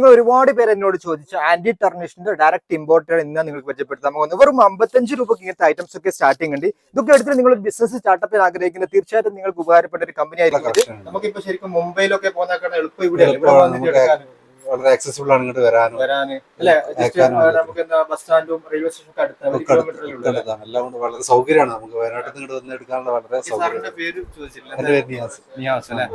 നിങ്ങൾ ഒരുപാട് പേര് എന്നോട് ചോദിച്ചു ആന്റി ടെർണിഷിന്റെ ഡയറക്റ്റ് ഇമ്പോർട്ടർ എന്ന് നിങ്ങൾക്ക് പരിചയപ്പെടുത്താൻ പോകുന്നത് വെറും അമ്പത്തഞ്ച് രൂപയ്ക്ക് ഇങ്ങനത്തെ ഐറ്റംസ് ഒക്കെ സ്റ്റാർട്ടിംഗ് ഉണ്ട്. ഇതൊക്കെ എടുത്തിട്ട് നിങ്ങൾ ബിസിനസ് സ്റ്റാർട്ടപ്പിൽ ആഗ്രഹിക്കുന്ന തീർച്ചയായിട്ടും നിങ്ങൾക്ക് ഉപകാരപ്പെട്ട ഒരു കമ്പനി ആയിരിക്കും നമുക്ക് നമുക്കിപ്പോ ശരിക്കും മുംബൈയിലൊക്കെ പോകുന്ന എളുപ്പം ഇവിടെ വളരെ ആക്സസിബിൾ ആണ് ഇങ്ങോട്ട് വരാനും. നമുക്ക് ബസ് സ്റ്റാൻഡും റെയിൽവേ സ്റ്റേഷനും? അടുത്താണ്. എല്ലാം കൊണ്ട് വളരെ സൗകര്യമാണ്. നമുക്ക് വയനാട്ടിൽ നിന്ന് വന്ന് എടുക്കാനുള്ള വളരെ സൗകര്യം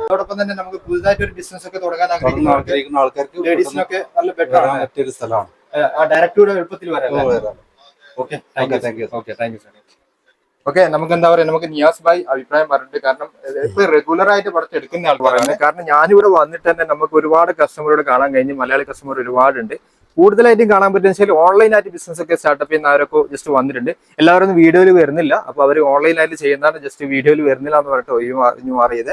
അതോടൊപ്പം തന്നെ നമുക്ക് പുതുതായിട്ട് ഒരു ബിസിനസ് ഒക്കെ തുടങ്ങാൻ ആഗ്രഹിക്കുന്ന ആൾക്കാർക്ക് ലേഡീസിനൊക്കെ നല്ല ബെറ്റർ ആണ്. മറ്റൊരു സ്ഥലമാണ്. ആ ഡയറക്റ്റ് എളുപ്പത്തിൽ വരാം. Okay thank you okay thank you okay നമുക്ക് എന്താ പറയാ? നമുക്ക് നിയാസ് ഭായ് അഭിപ്രായം പറഞ്ഞിട്ട് കാരണം ഇപ്പൊ റെഗുലർ ആയിട്ട് പടത്ത് എടുക്കുന്ന ആൾ പറയുന്നത് കാരണം ഞാനിവിടെ വന്നിട്ട് തന്നെ നമുക്ക് ഒരുപാട് കസ്റ്റമറോട് കാണാൻ കഴിഞ്ഞു മലയാളി കസ്റ്റമർ ഒരുപാടുണ്ട്. കൂടുതലായിട്ടും കാണാൻ പറ്റുന്ന വെച്ചാൽ ഓൺലൈനായിട്ട് ബിസിനസ് ഒക്കെ സ്റ്റാർട്ടപ്പ് ചെയ്യുന്നവരൊക്കെ ജസ്റ്റ് വന്നിട്ടുണ്ട്. എല്ലാവരും വീഡിയോയിൽ വരുന്നില്ല. അപ്പൊ അവർ ഓൺലൈനായിട്ട് ചെയ്യുന്നതാണ് ജസ്റ്റ് വീഡിയോയിൽ വരുന്നില്ല എന്ന് പറഞ്ഞിട്ട് ഒഴിഞ്ഞു മാറിയത്.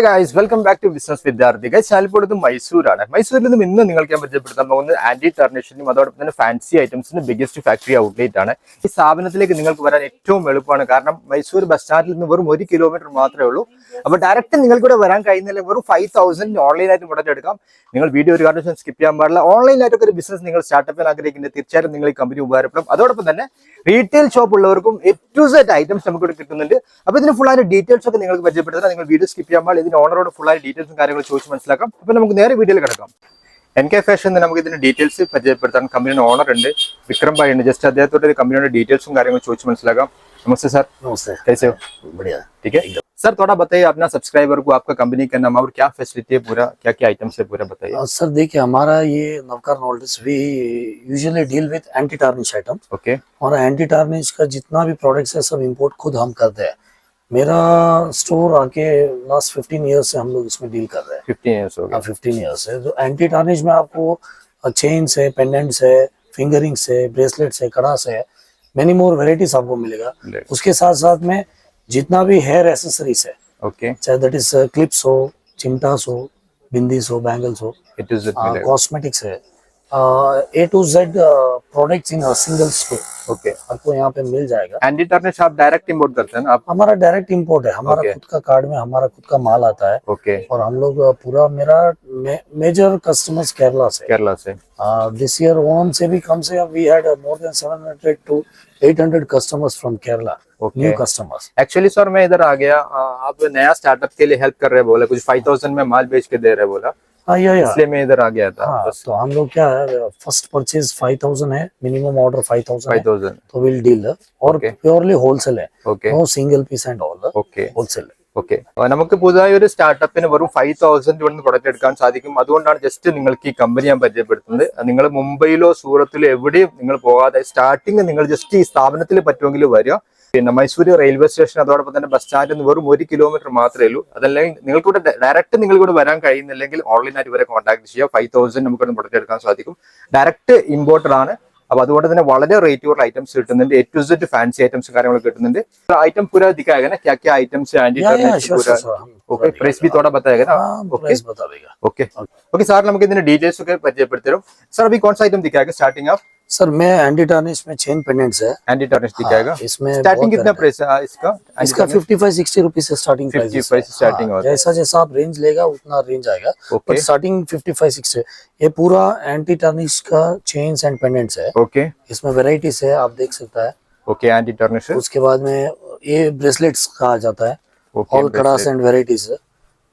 Hi guys welcome back to business വിദ്യാർത്ഥി ഗൈസ് ഇത് മൈസൂരാണ് മൈസൂരിൽ നിന്നും ഇന്ന് നിങ്ങൾക്ക് ഞാൻ പരിചയപ്പെടുത്താൻ പോകുന്നത് ആന്റി ടെർണേഷനും അതോടൊപ്പം തന്നെ ഫാൻസി ഐറ്റംസിന്റെ ബിഗ്ഗസ്റ്റ് ഫാക്ടറി ഔട്ട്ലെറ്റ് ആണ്. ഈ സ്ഥാപനത്തിലേക്ക് നിങ്ങൾക്ക് വരാൻ ഏറ്റവും എളുപ്പമാണ്. കാരണം മൈസൂർ ബസ് സ്റ്റാൻഡിൽ നിന്ന് വെറും ഒരു കിലോമീറ്റർ മാത്രമേ ഉള്ളൂ. അപ്പോൾ ഡയറക്റ്റ് നിങ്ങൾക്ക് ഇവിടെ വരാൻ കഴിയുന്നില്ല വെറും ഫൈവ് തൗസൻഡ് ഓൺലൈനായിട്ട് മുടക്കെടുക്കാം നിങ്ങൾ വീഡിയോ ഒരു കാരണവശാലും സ്കിപ്പ് ചെയ്യാൻ പാടില്ല. ഓൺലൈനായിട്ടൊക്കെ ഒരു ബിസിനസ് നിങ്ങൾ സ്റ്റാർട്ടപ്പ് ചെയ്യാൻ ആഗ്രഹിക്കുന്നത് തീർച്ചയായിട്ടും നിങ്ങൾ ഈ കമ്പനി ഉപകാരപ്പെടും. അതോടൊപ്പം തന്നെ റീറ്റെയിൽ ഷോപ്പ് ഉള്ളവർക്കും എ ടു സെറ്റ് ഐറ്റംസ് നമുക്ക് ഇവിടെ കിട്ടുന്നുണ്ട്. അപ്പോൾ ഇതിന് ഫുൾ ആയിട്ട് ഡീറ്റെയിൽസ് ഒക്കെ നിങ്ങൾക്ക് പരിചയപ്പെടുത്താൻ നിങ്ങൾ വീഡിയോ സ്കിപ്പ് ചെയ്യാൻ പാടില്ല. ഇതിന് ഓണറോട് ഫുൾ ആയിട്ട് ഡീറ്റെയിൽസും കാര്യങ്ങളും ചോദിച്ച് മനസ്സിലാക്കാം അപ്പോൾ നമുക്ക് നേരെ വീഡിയോയിൽ കിടക്കാം എൻ കെ ഫാഷൻ നമുക്ക് ഇതിന്റെ ഡീറ്റെയിൽസ് പരിചയപ്പെടുത്താൻ കമ്പനിയുടെ ഓണർ ഉണ്ട് വിക്രം ഭായി ഉണ്ട് ജസ്റ്റ് അദ്ദേഹത്തോട് ഒരു കമ്പനിയുടെ ഡീറ്റെയിൽസും കാര്യങ്ങളും ചോദിച്ച് മനസ്സിലാക്കാം नमस्ते सर नमस्ते कैसे हो बढ़िया ठीक है सर थोड़ा बताइए अपना सब्सक्राइबर को आपका कंपनी का नाम और क्या फैसिलिटी है पूरा क्या क्या आइटम्स है पूरा बताइए अ, सर देखिए हमारा ये Navkar नोल्डिस we usually deal with anti tarnish items okay और एंटी टार्निश का जितना भी प्रोडक्ट्स है सब इंपोर्ट खुद हम करते हैं मेरा स्टोर आके लास्ट 15 इयर्स से हम लोग इसमें डील कर रहे हैं। फिफ्टीन ईयर्स हो फिफ्टीन ईयर्स से। तो एंटी टार्निश में आपको चेन्स है पेंडेंट्स है फिंगरिंग्स है ब्रेसलेट्स है कड़ास है मेनी मोर वेराइटीज आपको मिलेगा। मिलेगा। उसके साथ साथ में जितना भी हेयर एसेसरीज है ओके। चाहे दैट इज़ क्लिप्स हो चिमटास हो बिंदीस हो बैंगल्स हो इट इज़ कॉस्मेटिक्स है A to Z products in single store okay आपको यहाँ पे मिल जाएगा। एंटी टर्निश आप डायरेक्ट इंपोर्ट करते हैं ना? आप हमारा डायरेक्ट इम्पोर्ट है। हमारा Okay. खुद का कार्ड में हमारा खुद का माल आता है। Okay okay. और हम लोग uh, पूरा मेरा मे, मेजर कस्टमर्स केरला से। केरला से। दिस ईयर ओनम से भी कम से कम we had more than 700 to 800 customers from Kerala Okay. Customers actually sir मैं इधर आ गया। आप नया स्टार्टअप के लिए हेल्प कर रहे बोला। कुछ फाइव थाउज़ेंड में माल बेच के दे रहे बोला। हाँ या या इसलिए मैं इधर आ गया था हाँ बस तो हम लोग क्या है फर्स्ट परचेज 5000 है मिनिमम ऑर्डर 5000 फाइव है थाउजेंड तो विल डील और Okay. प्योरली होलसेल है okay no single piece and all okay wholesale okay നമുക്ക് പുതുതായി ഒരു സ്റ്റാർട്ടപ്പിന് വെറും ഫൈവ് തൗസൻഡ് ഇവിടുന്ന് പ്രൊഡക്റ്റ് എടുക്കാൻ സാധിക്കും അതുകൊണ്ടാണ് ജസ്റ്റ് നിങ്ങൾക്ക് ഈ കമ്പനി ഞാൻ പരിചയപ്പെടുത്തുന്നത് നിങ്ങൾ മുംബൈയിലോ സൂറത്തിലോ എവിടെയും നിങ്ങൾ പോകാതെ സ്റ്റാർട്ടിങ് നിങ്ങൾ ജസ്റ്റ് ഈ സ്ഥാപനത്തിൽ പറ്റുമെങ്കിൽ വരിക പിന്നെ മൈസൂര് റെയിൽവേ സ്റ്റേഷൻ അതോടൊപ്പം തന്നെ ബസ് സ്റ്റാൻഡിൽ നിന്ന് വെറും ഒരു കിലോമീറ്റർ മാത്രമേ ഉള്ളൂ അതല്ലെങ്കിൽ നിങ്ങൾക്ക് ഇവിടെ ഡയറക്റ്റ് നിങ്ങൾ ഇവിടെ വരാൻ കഴിയുന്നില്ലെങ്കിൽ ഓൺലൈനായിട്ട് ഇവരെ കോൺടാക്ട് ചെയ്യുക ഫൈവ് തൗസൻഡ് നമുക്ക് പ്രൊഡക്റ്റ് എടുക്കാൻ സാധിക്കും ഡയറക്റ്റ് ഇമ്പോർട്ടർ ആണ് അപ്പൊ അതുകൊണ്ട് തന്നെ വളരെ റേറ്റ് കുറവ് ഐറ്റംസ് കിട്ടുന്നുണ്ട് A to Z fancy items കാര്യങ്ങളൊക്കെ കിട്ടുന്നുണ്ട് ഐറ്റം पूरा दिखाएगा ना क्या क्या आइटम्स है एंटी या या टर्निश श्योर पूरा श्योर हम ओके प्राइस भी थोड़ा बताएगा ना हाँ ओके प्राइस बता देगा ओके ओके सर നമുക്ക് ഇതിന്റെ ഡീറ്റെയിൽസ് ഒക്കെ പരിചയപ്പെടുത്തി തരും सर अभी कौन सा आइटम दिखाएगा स्टार्टिंग ऑफ सर मैं एंटी टार्निश में चेन पेंडेंट्स है। एंटी टर्निश दिखाएगा हाँ, इसमें स्टार्टिंग कितना प्राइस है इसका? इसका 55 60 रुपीस से स्टार्टिंग 50 प्राइस प्राइस स्टार्टिंग होता है। जैसा जैसा आप रेंज लेगा उतना रेंज आएगा। ओके बट स्टार्टिंग 55 60 ये पूरा एंटी टार्निश का चेन्स एंड पेंडेंट्स है। ओके इसमें वेराइटीज है आप देख सकता है। ओके एंटी टर्निश उसके बाद में ये ब्रेसलेट्स कहा जाता है। ओके ऑल कड़ास एंड वेराइटीज है।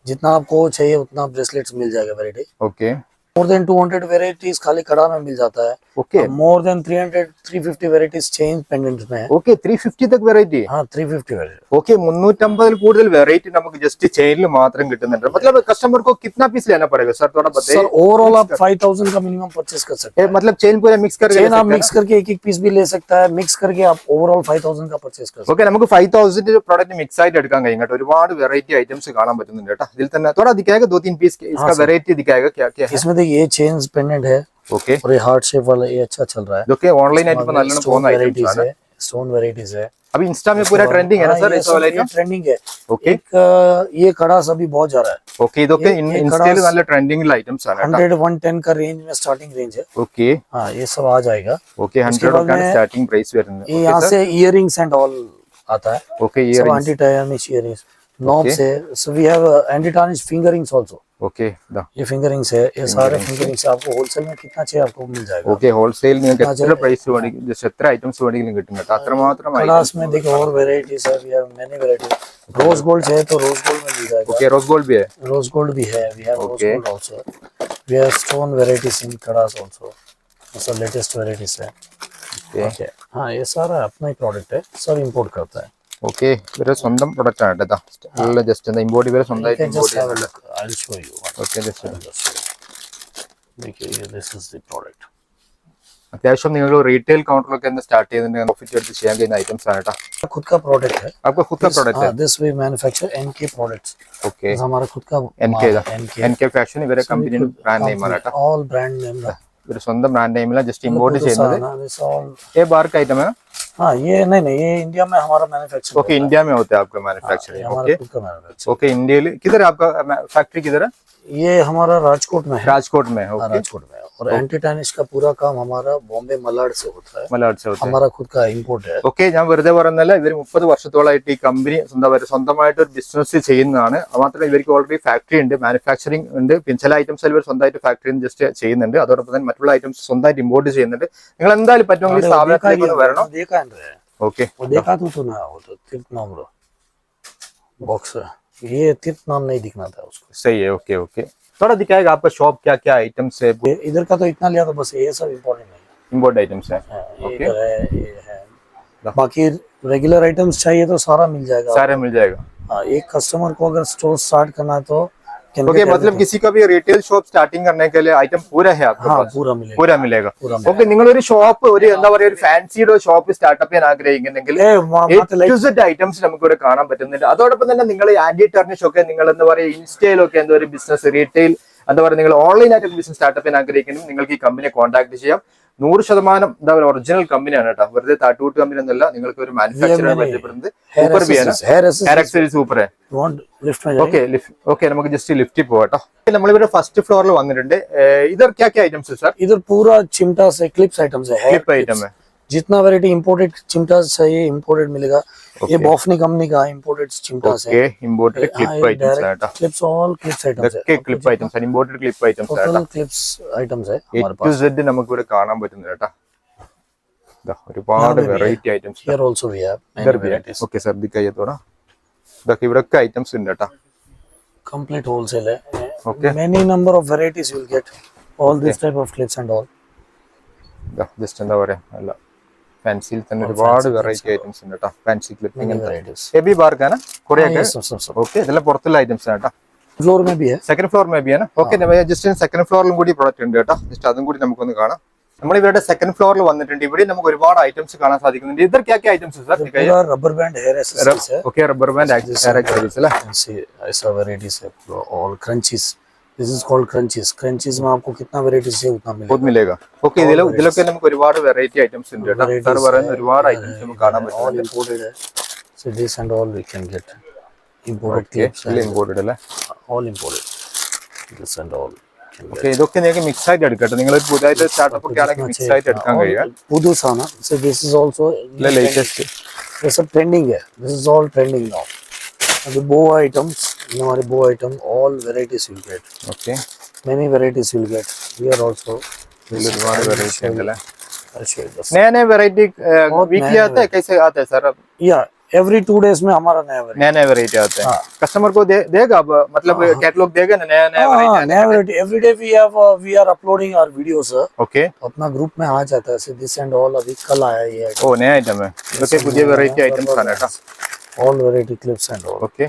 जितना आपको चाहिए उतना ब्रेसलेट्स मिल जाएगा variety okay more than 200 varieties खाली कड़ा में मिल जाता है। Okay more than 300 350 varieties chain pendants में ഓക്കെ 350 തക്ക് വെറൈറ്റി ആ 350 വെറൈറ്റി ഓക്കെ 350 ൽ കൂടുതൽ വെറൈറ്റി നമുക്ക് ജസ്റ്റ് ചെയിനിൽ മാത്രം കിട്ടുന്നുണ്ട്. मतलब कस्टमर को कितना पीस लेना पड़ेगा? सर थोड़ा बताइए। सर ओवरऑल आप 5000 का मिनिमम परचेस कर सकते हैं। मतलब चेन पूरा मिक्स करके चेन आप मिक्स करके एक एक पीस भी ले सकता है। मिक्स करके आप ओवरऑൾ 5000 का परचेस कर सकते हैं ഓക്കെ നമുക്ക് 5000 ന്റെ പ്രോഡക്റ്റ് മിക്സ് ആയിട്ട് എടുക്കാൻ കഴിയും കേട്ടോ. ഒരുപാട് വെറൈറ്റി ഐറ്റംസ് കാണാൻ പറ്റുന്നുണ്ട് ഇതിൽ തന്നെ थोड़ा दिखाएगा दो तीन पीस हाँ, इसका വെറൈറ്റി दिखाएगा क्या क्या इसमें ये चेन्स पेंडेंट है। ओके और ये हार्ट शेप वाला ये अच्छा चल रहा है। जो कि ऑनलाइन आइटम लेना फ़ोन आइटम्स है स्टोन वैरायटीज है। अभी इंस्टा में पूरा ट्रेंडिंग है ना हाँ, सर इस वाला ट्रेंडिंग है। ओके एक ये कड़ा सा भी बहुत जा रहा है। ओके तो के इंस्टा में वाले ट्रेंडिंग आइटम्स आ रहा है 100 110 का रेंज में स्टार्टिंग रेंज है। ओके हाँ ये सब आ जाएगा। ओके 100 का स्टार्टिंग प्राइस है ये यहाँ से इयररिंग्स एंड ऑल आता है। ओके इयररिंग्स एंटी में इयररिंग्स knobs okay. है so we have uh, anti tarnish fingerings also. Okay okay, ये fingerings है ये सारे फिंगरिंग्स आपको होलसेल में कितना चाहिए आपको मिल जाएगा। ओके होलसेल में कितना प्राइस वाली जैसे 17 आइटम्स वाली के कितना अत्र मात्र आइटम क्लास में देखो और वैरायटीज है we have many variety rose gold है तो रोज गोल्ड में मिल जाएगा। ओके रोज गोल्ड भी है। रोज गोल्ड भी है we have rose gold also we have stone varieties in कड़ास also so latest varieties है। ओके हाँ ये सारा अपना ही प्रोडक्ट है सब इंपोर्ट करता है। ഓക്കെ ഇവരെ സ്വന്തം പ്രൊഡക്റ്റ് ആണ് കേട്ടോ നല്ല ജസ്റ്റ് എന്താ ഇമ്പോർട്ട് ഇവരെ You സ്വന്തമായിട്ട് can import just have a ചെയ്യുന്നുണ്ട് look. I'll show you. one. Okay just I'll just show you. देखिए ये this is the product. അത്യാവശ്യം നിങ്ങൾ റീറ്റെയിൽ കൗണ്ടറിലൊക്കെ എന്താ സ്റ്റാർട്ട് ചെയ്യുന്നുണ്ടെങ്കിൽ പ്രോഫിറ്റ് എടുത്ത് ചെയ്യാൻ കഴിയുന്ന ഐറ്റംസ് ആണ് കേട്ടോ खुद का प्रोडक्ट है आपका खुद का प्रोडक्ट है हाँ this we manufacture NK products okay हमारा खुद का N K N N K fashion ഇവരെ കമ്പനിയുടെ ബ്രാൻഡ് നെയിം ആണ് കേട്ടോ ऑल ब्रांड नेम ഇവര് സ്വന്തം ബ്രാൻഡ് നെയിമിലാണ് ജസ്റ്റ് ഇമ്പോർട്ട് ചെയ്യുന്നത് दिस ऑल ये बाहर का आइटम है हाँ ये नहीं नहीं ये इंडिया में हमारा मैन्युफैक्चर ओके इंडिया में होता है आपका मैन्युफैक्चरिंग हमारा ओके खुद का मैन्युफैक्चर ओके इंडिया किधर है आपका फैक्ट्री किधर है ये हमारा राजकोट में है राजकोट में है हाँ, ओके राजकोट में है। और एंटी टानिश का पूरा काम हमारा बॉम्बे मलाड से होता है മലയാളം से होता है हमारा खुद का इम्पोर्ट है ഓക്കെ ഞാൻ വെറുതെ പറയുന്നല്ല ഇവർ മുപ്പത് വർഷത്തോളമായിട്ട് ഈ കമ്പനി സ്വന്തം അവര് സ്വന്തമായിട്ട് ഒരു ബിസിനസ് ചെയ്യുന്നതാണ് അത് മാത്രമല്ല ഇവർക്ക് ഓൾറെഡി ഫാക്ടറി ഉണ്ട് മാനുഫാക്ചറിംഗ് ഉണ്ട് പിന്നെ ചില ഐറ്റംസ് ഇവർ സ്വന്തമായിട്ട് ഫാക്ടറി ജസ്റ്റ് ചെയ്യുന്നുണ്ട് അതോടൊപ്പം തന്നെ മറ്റുള്ള ഐറ്റംസ് സ്വന്തമായിട്ട് ഇമ്പോർട്ട് ചെയ്യുന്നുണ്ട് നിങ്ങൾ എന്തായാലും പറ്റുമെങ്കിൽ अरे, वो देखा സ്ഥാപനത്തിലേക്ക് ही ഒന്ന് है, വരണം वो देखा है ഓക്കെ वो देखा तो तो ना वो तो तीर्थ नाम रो बॉक्स ये तीर्थ नाम नहीं दिखना था उसको सही है ओके ओके थोड़ा दिखाएगा आपका शॉप क्या क्या आइटम्स है इधर का तो इतना लिया तो बस ये सब इम्पोर्टेंट है। इम्पोर्ट आइटम्स है। Okay. इधर है बाकी रेगुलर आइटम्स चाहिए तो सारा मिल जाएगा सारा मिल जाएगा। हाँ, एक कस्टमर को अगर स्टोर स्टार्ट करना है तो ओके get मतलब everything. किसी का भी रिटेल शॉप स्टार्टिंग करने के लिए आइटम पूरा है आपके हाँ पास पूरा मिलेगा പൂരാ മിലേഗ पूरा ഓക്കെ നിങ്ങൾ ഒരു ഷോപ്പ് ഒരു എന്താ പറയുക ഒരു ഫാൻസിയുടെ ഷോപ്പ് സ്റ്റാർട്ടപ്പ് ചെയ്യാൻ ആഗ്രഹിക്കുന്നെങ്കിൽ ए, वहाँ- वहाँ तो like- ഐറ്റംസ് നമുക്ക് ഇവിടെ കാണാൻ പറ്റുന്നുണ്ട് അതോടൊപ്പം തന്നെ നിങ്ങൾ ആന്റി ടർണിഷ് ഒക്കെ നിങ്ങൾ എന്താ പറയുക ഇൻസ്റ്റയിലൊക്കെ എന്താ പറയുക ബിസിനസ് റീറ്റെയിൽ എന്താ പറയുക നിങ്ങൾ ഓൺലൈൻ ആയിട്ട് ബിസിനസ് സ്റ്റാർട്ടപ്പ് ചെയ്യാൻ ആഗ്രഹിക്കുന്നെങ്കിൽ നിങ്ങൾക്ക് ഈ കമ്പനിയെ കോൺടാക്ട് ചെയ്യാം നൂറ് ശതമാനം എന്താ പറയുക ഒറിജിനൽ കമ്പനിയാണ് കേട്ടോ. വെറുതെ താട്ടുകൂട്ട് കമ്പനി ഒന്നല്ല നിങ്ങൾക്ക് ഒരു മാനുഫാക്ചറിംഗ് സൂപ്പർ ആണ്. ഓക്കെ ഓക്കെ നമുക്ക് ജസ്റ്റ് ലിഫ്റ്റ് പോവാട്ടോ നമ്മൾ ഇവിടെ ഫസ്റ്റ് ഫ്ലോറിൽ വന്നിട്ടുണ്ട്. ഇതൊക്കെ ഐറ്റംസ് സർ ഇത് പൂര ചിംറ്റാസ് items clip item hair clip clips. Item है जितना वैरायटी इंपोर्टेड चिमटा चाहिए इंपोर्टेड मिलेगा ये बॉफनी कंपनी का इंपोर्टेड चिमटास है ഓക്കെ ഇമ്പോർട്ടഡ് ക്ലിപ്പ് ഐറ്റംസ് ആണ് കേട്ടോ क्लिप्स ऑल क्लिप्स आइटम्स है ഇതൊക്കെ ക്ലിപ്പ് ഐറ്റംസ് ആണ് ഇമ്പോർട്ടഡ് ക്ലിപ്പ് ഐറ്റംസ് ആണ് टोटल क्लिप्स आइटम्स है എ हमारे ടു पास സെഡ് നമുക്ക് ഇവിടെ കാണാൻ പറ്റുന്നത് കേട്ടോ ദാ ഒരുപാട് variety items here also we have many ഇതർ B varieties okay sir ദിക്കായി തോടാ ഇതൊക്കെ ഇവിടൊക്കെ ഐറ്റംസ് ഉണ്ട് കേട്ടോ complete wholesale है Okay. many number of varieties you will get all this type of clips and all just എന്താ പറയാ അല്ല പെൻസിൽ തന്നെ ഒരുപാട് വെറൈറ്റി ഐറ്റംസ് ഉണ്ട് കേട്ടോ പെൻസിൽ ക്ലിപ്പിംഗ് ഹെബി ഹെവി ബാർക്കാണ് കുറേ ഓക്കെ ഇതെല്ലാം പുറത്തുള്ള ഐറ്റംസ് ആണ് കേട്ടോ second floor maybe second floor okay just second ഫ്ലോറിലും കൂടി പ്രൊഡക്റ്റ് ഉണ്ട് കേട്ടോ ജസ്റ്റ് അതും കൂടി നമുക്കൊന്ന് കാണാം. നമ്മൾ ഇവരുടെ സെക്കൻഡ് ഫ്ലോറിൽ വന്നിട്ടുണ്ട്. ഇവിടെ നമുക്ക് ഒരുപാട് ഐറ്റംസ് കാണാൻ സാധിക്കുന്നുണ്ട്. ഇതൊക്കെ items sir rubber band hair okay rubber band hair all scrunchies ऐसा varieties है all crunchies this is called crunchies crunchies में आपको कितना varieties चाहिए उतना मिलेगा ബോത്ത് മിലേഗ ഓക്കെ ഇതിൽ ഇതിലൊക്കെ നമുക്ക് ഒരുപാട് വെറൈറ്റി ഐറ്റംസ് ഉണ്ട് കേട്ടോ Varieties സാർ പറയുന്ന है, ഒരുപാട് uh, ഐറ്റംസ് നമുക്ക് കാണാൻ all പറ്റുന്നുണ്ട് imported है so this and all we can get imported okay clips and imported അല്ലേ all imported this and all can get okay ഇതൊക്കെ നിങ്ങൾക്ക് മിക്സ് ആയിട്ട് എടുക്കട്ടെ നിങ്ങൾ ഒരു പുതിയതായിട്ട് സ്റ്റാർട്ടപ്പ് ഒക്കെ ആണെങ്കിൽ जितना മിക്സ് ആയിട്ട് എടുക്കാൻ चाहिए കഴിയും all पुदु Sana so this is also latest ये सब ट्रेंडिंग है this is all trending now अभी हमारे bow item all varieties will get bow item all will get get. Okay. Many varieties will get. Here also नया नया variety uh, weekly आता है? कैसे आता है सर अब? या एवरी टू डेज़ में हमारा नया नया नया वेरायटी आता है। हाँ। कस्टमर को दे, देगा मतलब हाँ। कैटलॉग देगा ना नया नया हाँ, नया variety every day we have we are uploading our videos okay अपना ग्रुप में आ जाता है दिस एंड ऑल अभी कल आया ये ओ नया आइटम है। ओके कुछ वैरायटी आइटम आने का all variety clips and all okay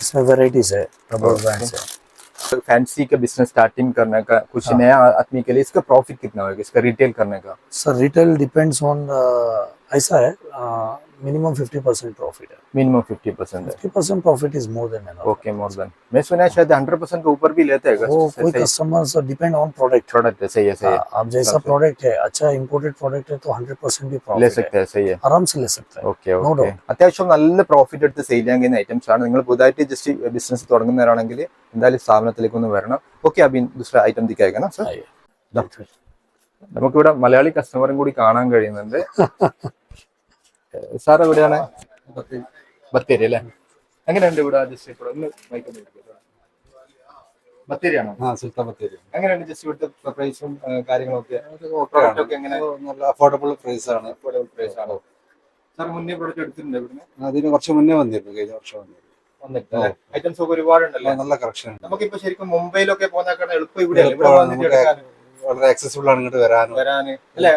इसमें वेराइटीज है रबर बैंड्स है। फैंसी का बिज़नेस स्टार्टिंग करने का कुछ हाँ। नया आदमी के लिए इसका प्रॉफिट कितना होगा इसका रिटेल करने का? Sir retail depends on uh, ऐसा है मिनिमम फिफ्टी परसेंट प्रॉफिट है मिनिमम फिफ्टी परसेंट है fifty percent profit is more than enough okay more than मैं सुना है शायद हंड्रेड परसेंट के ऊपर भी लेते हैं वो कोई customers depend on product product है सही है सही है आप जैसा Perfect. प्रोडक्ट है अच्छा इंपोर्टेड प्रोडक्ट है तो हंड्रेड परसेंट भी ले प्रॉफिट है सकते हैं सही है आराम से ले सकते हैं ഓക്കെ No ഓക്കെ doubt. അത്യാവശ്യം നല്ല പ്രോഫിറ്റ് എടുത്ത് സെയിൽ ചെയ്യാൻ കഴിയുന്ന ഐറ്റംസ് ആണ് നിങ്ങൾ പുതുതായിട്ട് ജസ്റ്റ് ബിസിനസ് തുടങ്ങുന്നവരാണെങ്കിൽ എന്തായാലും സ്ഥാപനത്തിലേക്ക് ഒന്ന് വരണം okay Abin doosra item ദിക്കായിക്കണം sir आइए നമുക്കിവിടെ മലയാളി കസ്റ്റമറും കൂടി കാണാൻ കഴിയുന്നുണ്ട് സാർ എവിടെയാണ്? ബത്തേരി. അല്ലേ? എങ്ങനെയുണ്ട് ഇവിടെ ജസ്റ്റ് ഇവിടെ ഒന്ന് ഇരിക്ക്. ബത്തേരിയാണോ? ആ സുൽത്താൻ ബത്തേരി. എങ്ങനെയുണ്ട് ജസ്റ്റ് ഇവിടുത്തെ പ്രൈസും കാര്യങ്ങളൊക്കെ? ഓക്കെയാണ്. Product എങ്ങനെ? നല്ല അഫോർഡബിൾ പ്രൈസ് ആണ്. പ്രൈസ് ആണോ. സാർ മുന്നേ പ്രൊഡക്റ്റ് എടുത്തിട്ടുണ്ട് ഇവിടുന്ന്? അതിന് കുറച്ച് മുന്നേ വന്നിരുന്നു കഴിഞ്ഞ വർഷം വന്നിരുന്നു. വന്നിട്ട് ഐറ്റംസ് ഒക്കെ ഒരുപാടുണ്ടല്ലോ? നല്ല കളക്ഷൻ ഉണ്ട്. നമുക്കിപ്പോ ശരിക്കും മുംബൈയിലൊക്കെ പോകുന്നേക്കാൾ എളുപ്പം ഇവിടെ വളരെ ആക്സസിബിൾ ആണ് ഇങ്ങോട്ട് വരാൻ വരാന്. അല്ലെ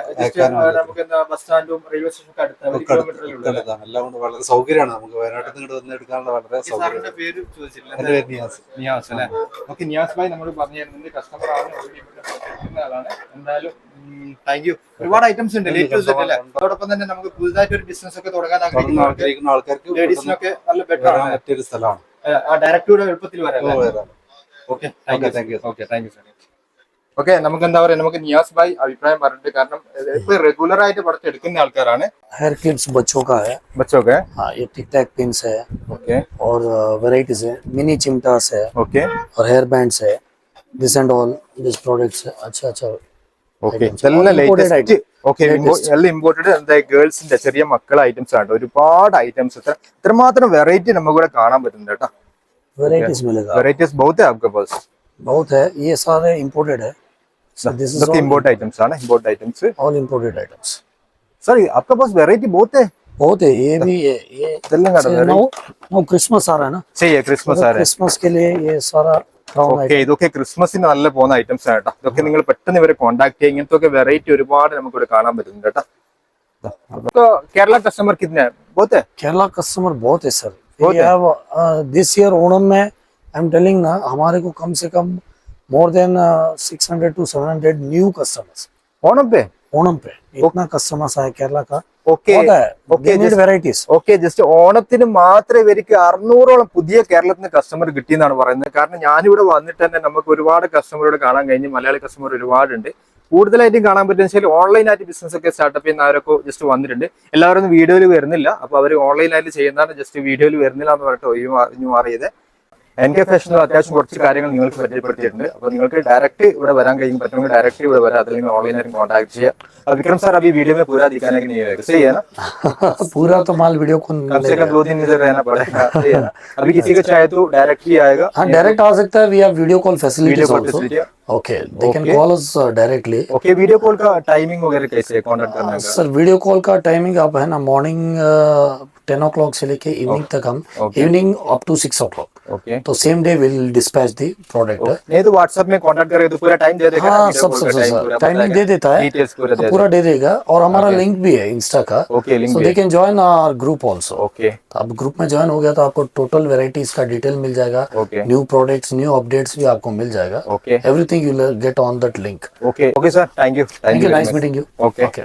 നമുക്ക് എന്താ ബസ് സ്റ്റാൻഡും റെയിൽവേ സ്റ്റേഷനും? അടുത്താണ്. എല്ലാം കൊണ്ട് വളരെ സൗകര്യമാണ് നമുക്ക് വയനാട്ടിൽ നിന്ന് ഇങ്ങോട്ട് വന്ന് എടുക്കാനുള്ള വളരെ സൗകര്യം പേര് ചോദിച്ചില്ല നിയാസ്. നിയാസ് അല്ലെ? ഓക്കെ നിയാസ് ഭായി നമ്മൾ പറഞ്ഞു കസ്റ്റമർ ആണ്. ആളാണ്. എന്തായാലും താങ്ക് യു ഒരുപാട് ഐറ്റംസ് ഉണ്ട്. ലേറ്റ് സെറ്റ് അല്ലേ? അതോടൊപ്പം തന്നെ നമുക്ക് പുതുതായിട്ട് ഒരു ബിസിനസ് ഒക്കെ തുടങ്ങാൻ ആഗ്രഹിക്കുന്ന ആഗ്രഹിക്കുന്ന ആൾക്കാർക്ക് ലേഡീസിനൊക്കെ നല്ല ബെറ്റർ ആണ്. മറ്റൊരു സ്ഥലമാണ്. ആ ഡയറക്ടറുടെ എളുപ്പത്തിൽ വരാം. Okay Okay, thank okay thank you sir okay നമുക്ക് എന്താ പറയാ നമുക്ക് നിയാസ് ഭായി അഭിപ്രായം പറഞ്ഞിട്ട് കാരണം ഇപ്പൊ റെഗുലർ ആയിട്ട് പടത്ത് എടുക്കുന്ന ആൾക്കാരാണ് हेयर क्लिप्स बच्चों का है ബച്ചോക്കെ हाँ ये टिक टैक पिन्स है ഓക്കെ और वेराइटीज है मिनी चिमटास है ഓക്കെ और हेयर बैंड्स है this and all this products है अच्छा अच्छा ഓക്കെ Items. ഇതെല്ലാം All imported latest items. Okay Latest. എല്ലാം ഇമ്പോർട്ടഡ് എന്താ ഗേൾസിന്റെ ചെറിയ മക്കളെ ഐറ്റംസ് ആണ് ഒരുപാട് ഐറ്റംസ് ഇത്ര ഇത്രമാത്രം വെറൈറ്റി നമുക്ക് ഇവിടെ കാണാൻ പറ്റുന്നുണ്ട് കേട്ടോ वेराइटीज मिलेगा വെറൈറ്റീസ് ബഹുത്ത് आपके पास बहुत है ये सारे इंपोर्टेड है so this is ഇതൊക്കെ all ഇമ്പോർട്ട് ഐറ്റംസ് ആണ് import items all imported items sir आपके पास വെറൈറ്റി बहुत है बहुत है ये भी है ये ഇതെല്ലാം കാണാം नो नो क्रिसमस आ रहा है ना ചെയ്യേ ക്രിസ്മസ് ആണ് क्रिसमस के लिए ये सारा crown ഓക്കെ ഇതൊക്കെ ക്രിസ്മസിന് നല്ല പോകുന്ന ഐറ്റംസ് ആണ് കേട്ടോ ഇതൊക്കെ നിങ്ങൾ പെട്ടെന്ന് ഇവരെ കോൺടാക്ട് ചെയ്യുക ഇങ്ങനത്തെ ഒക്കെ വെറൈറ്റി ഒരുപാട് നമുക്ക് ഇവിടെ കാണാൻ പറ്റുന്നുണ്ട് കേട്ടോ तो केरला कस्टमर कितने हैं बहुत है केरला कस्टमर बहुत है सर बहुत we have uh, this year Onam में आई एम टेलिंग ना हमारे को कम से कम more than six hundred to seven hundred new customers Onam पे ओणम पे इतना कस्टमर्स आए केरला का ओके बहुत है Okay, they need just- varieties okay just ഓണത്തിന് മാത്രമേ ഇവർക്ക് അറുന്നൂറോളം പുതിയ കേരളത്തിൽ നിന്ന് കസ്റ്റമർ കിട്ടിയെന്നാണ് പറയുന്നത് കാരണം ഞാനിവിടെ വന്നിട്ട് തന്നെ നമുക്ക് ഒരുപാട് കസ്റ്റമറുടെ കാണാൻ കഴിഞ്ഞു മലയാളി കസ്റ്റമർ ഒരുപാടുണ്ട് കൂടുതലായിട്ടും കാണാൻ പറ്റുന്ന വെച്ചാൽ ഓൺലൈനായിട്ട് ബിസിനസ് ഒക്കെ സ്റ്റാർട്ടപ്പ് ചെയ്യുന്ന അവരൊക്കെ ജസ്റ്റ് വന്നിട്ടുണ്ട് എല്ലാവരും ഒന്നും വീഡിയോയിൽ വരുന്നില്ല അപ്പൊ അവർ ഓൺലൈനായിട്ട് ചെയ്യുന്നതാണ് ജസ്റ്റ് വീഡിയോയിൽ വരുന്നില്ല എന്ന് പറഞ്ഞിട്ട് ഒഴിഞ്ഞു മാറിയത് എൻ കെ ഫാഷനിൽ അത്യാവശ്യം കുറച്ച് കാര്യങ്ങൾ നിങ്ങൾക്ക് പരിചയപ്പെടുത്തിയിട്ടുണ്ട് അപ്പൊ നിങ്ങൾക്ക് ഡയറക്റ്റ് ഇവിടെ വരാൻ കഴിയും പറ്റുമെങ്കിൽ ഡയറക്റ്റ് ഇവിടെ വരാം അല്ലെങ്കിൽ ഓൺലൈനായിട്ട് കോൺടാക്ട് ചെയ്യാം अब विक्रम सर अभी वीडियो में पूरा दिखाने की नहीं है सही है ना पूरा तो माल वीडियो को कम से कम दो दिन इधर रहना पड़ेगा सही है ना? अभी किसी को चाहे तो डायरेक्ट ही आएगा हाँ डायरेक्ट आ सकता है we have video call video facilities call also facility okay they can Okay. Call us directly okay video call का टाइमिंग वगैरह कैसे है कॉन्टेक्ट करने का सर वीडियो कॉल का टाइमिंग आप है ना मॉर्निंग टेन ओ क्लॉक से लेके इवनिंग तक हम Okay. Evening up to six o'clock okay तो same day will dispatch the product नहीं तो व्हाट्सएप में कांटेक्ट करेगा तो पूरा टाइम दे देगा हाँ सब सब सब टाइमिंग दे देता है डिटेल्स पूरा दे पूरा दे देगा और हमारा लिंक भी है इंस्टा का। Okay link so they can join our group also okay अब ग्रुप में ज्वाइन हो गया तो आपको टोटल वेराइटीज का डिटेल मिल जाएगा। न्यू प्रोडक्ट्स न्यू अपडेट्स भी आपको मिल जाएगा। Okay everything you get on that link okay okay sir thank you thank you nice meeting you okay okay